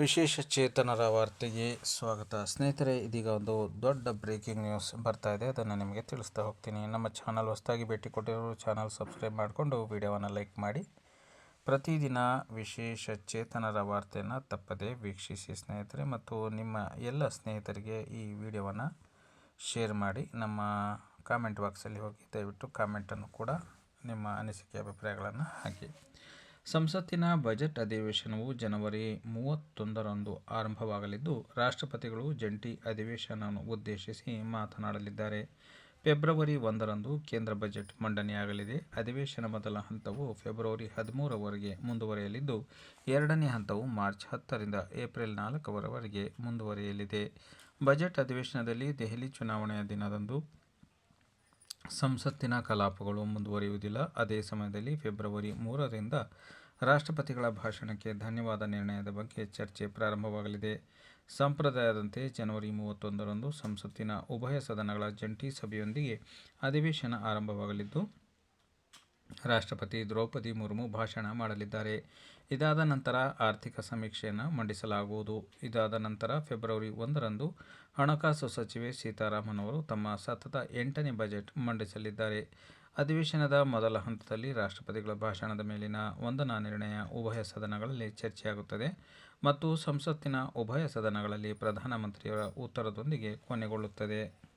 ವಿಶೇಷ ಚೇತನರ ವಾರ್ತೆಗೆ ಸ್ವಾಗತ. ಸ್ನೇಹಿತರೆ, ಇದೀಗ ಒಂದು ದೊಡ್ಡ ಬ್ರೇಕಿಂಗ್ ನ್ಯೂಸ್ ಬರ್ತಾ ಇದೆ. ಅದನ್ನು ನಿಮಗೆ ತಿಳಿಸ್ತಾ ಹೋಗ್ತೀನಿ. ನಮ್ಮ ಚಾನಲ್ ಹೊಸದಾಗಿ ಭೇಟಿ ಕೊಟ್ಟಿರೋರು ಚಾನಲ್ ಸಬ್ಸ್ಕ್ರೈಬ್ ಮಾಡಿಕೊಂಡು ವಿಡಿಯೋವನ್ನು ಲೈಕ್ ಮಾಡಿ. ಪ್ರತಿದಿನ ವಿಶೇಷ ಚೇತನರ ವಾರ್ತೆಯನ್ನು ತಪ್ಪದೆ ವೀಕ್ಷಿಸಿ ಸ್ನೇಹಿತರೆ. ಮತ್ತು ನಿಮ್ಮ ಎಲ್ಲ ಸ್ನೇಹಿತರಿಗೆ ಈ ವಿಡಿಯೋವನ್ನು ಶೇರ್ ಮಾಡಿ. ನಮ್ಮ ಕಾಮೆಂಟ್ ಬಾಕ್ಸಲ್ಲಿ ಹೋಗಿ ದಯವಿಟ್ಟು ಕಾಮೆಂಟನ್ನು ಕೂಡ ನಿಮ್ಮ ಅನಿಸಿಕೆ, ಅಭಿಪ್ರಾಯಗಳನ್ನು ಹಾಕಿ. ಸಂಸತ್ತಿನ ಬಜೆಟ್ ಅಧಿವೇಶನವು ಜನವರಿ ಮೂವತ್ತೊಂದರಂದು ಆರಂಭವಾಗಲಿದ್ದು, ರಾಷ್ಟ್ರಪತಿಗಳು ಜಂಟಿ ಅಧಿವೇಶನವನ್ನು ಉದ್ದೇಶಿಸಿ ಮಾತನಾಡಲಿದ್ದಾರೆ. ಫೆಬ್ರವರಿ ಒಂದರಂದು ಕೇಂದ್ರ ಬಜೆಟ್ ಮಂಡನೆಯಾಗಲಿದೆ. ಅಧಿವೇಶನ ಮೊದಲ ಹಂತವು ಫೆಬ್ರವರಿ ಹದಿಮೂರವರೆಗೆ ಮುಂದುವರಿಯಲಿದ್ದು, ಎರಡನೇ ಹಂತವು ಮಾರ್ಚ್ ಹತ್ತರಿಂದ ಏಪ್ರಿಲ್ ನಾಲ್ಕರವರೆಗೆ ಮುಂದುವರಿಯಲಿದೆ. ಬಜೆಟ್ ಅಧಿವೇಶನದಲ್ಲಿ ದೆಹಲಿ ಚುನಾವಣೆಯ ದಿನದಂದು ಸಂಸತ್ತಿನ ಕಲಾಪಗಳು ಮುಂದುವರಿಯುವುದಿಲ್ಲ. ಅದೇ ಸಮಯದಲ್ಲಿ ಫೆಬ್ರವರಿ ಮೂರರಿಂದ ರಾಷ್ಟ್ರಪತಿಗಳ ಭಾಷಣಕ್ಕೆ ಧನ್ಯವಾದ ನಿರ್ಣಯದ ಬಗ್ಗೆ ಚರ್ಚೆ ಪ್ರಾರಂಭವಾಗಲಿದೆ. ಸಂಪ್ರದಾಯದಂತೆ ಜನವರಿ ಮೂವತ್ತೊಂದರಂದು ಸಂಸತ್ತಿನ ಉಭಯ ಸದನಗಳ ಜಂಟಿ ಸಭೆಯೊಂದಿಗೆ ಅಧಿವೇಶನ ಆರಂಭವಾಗಲಿದ್ದು ರಾಷ್ಟ್ರಪತಿ ದ್ರೌಪದಿ ಮುರ್ಮು ಭಾಷಣ ಮಾಡಲಿದ್ದಾರೆ. ಇದಾದ ನಂತರ ಆರ್ಥಿಕ ಸಮೀಕ್ಷೆಯನ್ನು ಮಂಡಿಸಲಾಗುವುದು. ಇದಾದ ನಂತರ ಫೆಬ್ರವರಿ ಒಂದರಂದು ಹಣಕಾಸು ಸಚಿವೆ ಸೀತಾರಾಮನ್ ಅವರು ತಮ್ಮ ಸತತ ಎಂಟನೇ ಬಜೆಟ್ ಮಂಡಿಸಲಿದ್ದಾರೆ. ಅಧಿವೇಶನದ ಮೊದಲ ಹಂತದಲ್ಲಿ ರಾಷ್ಟ್ರಪತಿಗಳ ಭಾಷಣದ ಮೇಲಿನ ವಂದನಾ ನಿರ್ಣಯ ಉಭಯ ಸದನಗಳಲ್ಲಿ ಚರ್ಚೆಯಾಗುತ್ತದೆ ಮತ್ತು ಸಂಸತ್ತಿನ ಉಭಯ ಸದನಗಳಲ್ಲಿ ಪ್ರಧಾನಮಂತ್ರಿಯವರ ಉತ್ತರದೊಂದಿಗೆ ಕೊನೆಗೊಳ್ಳುತ್ತದೆ.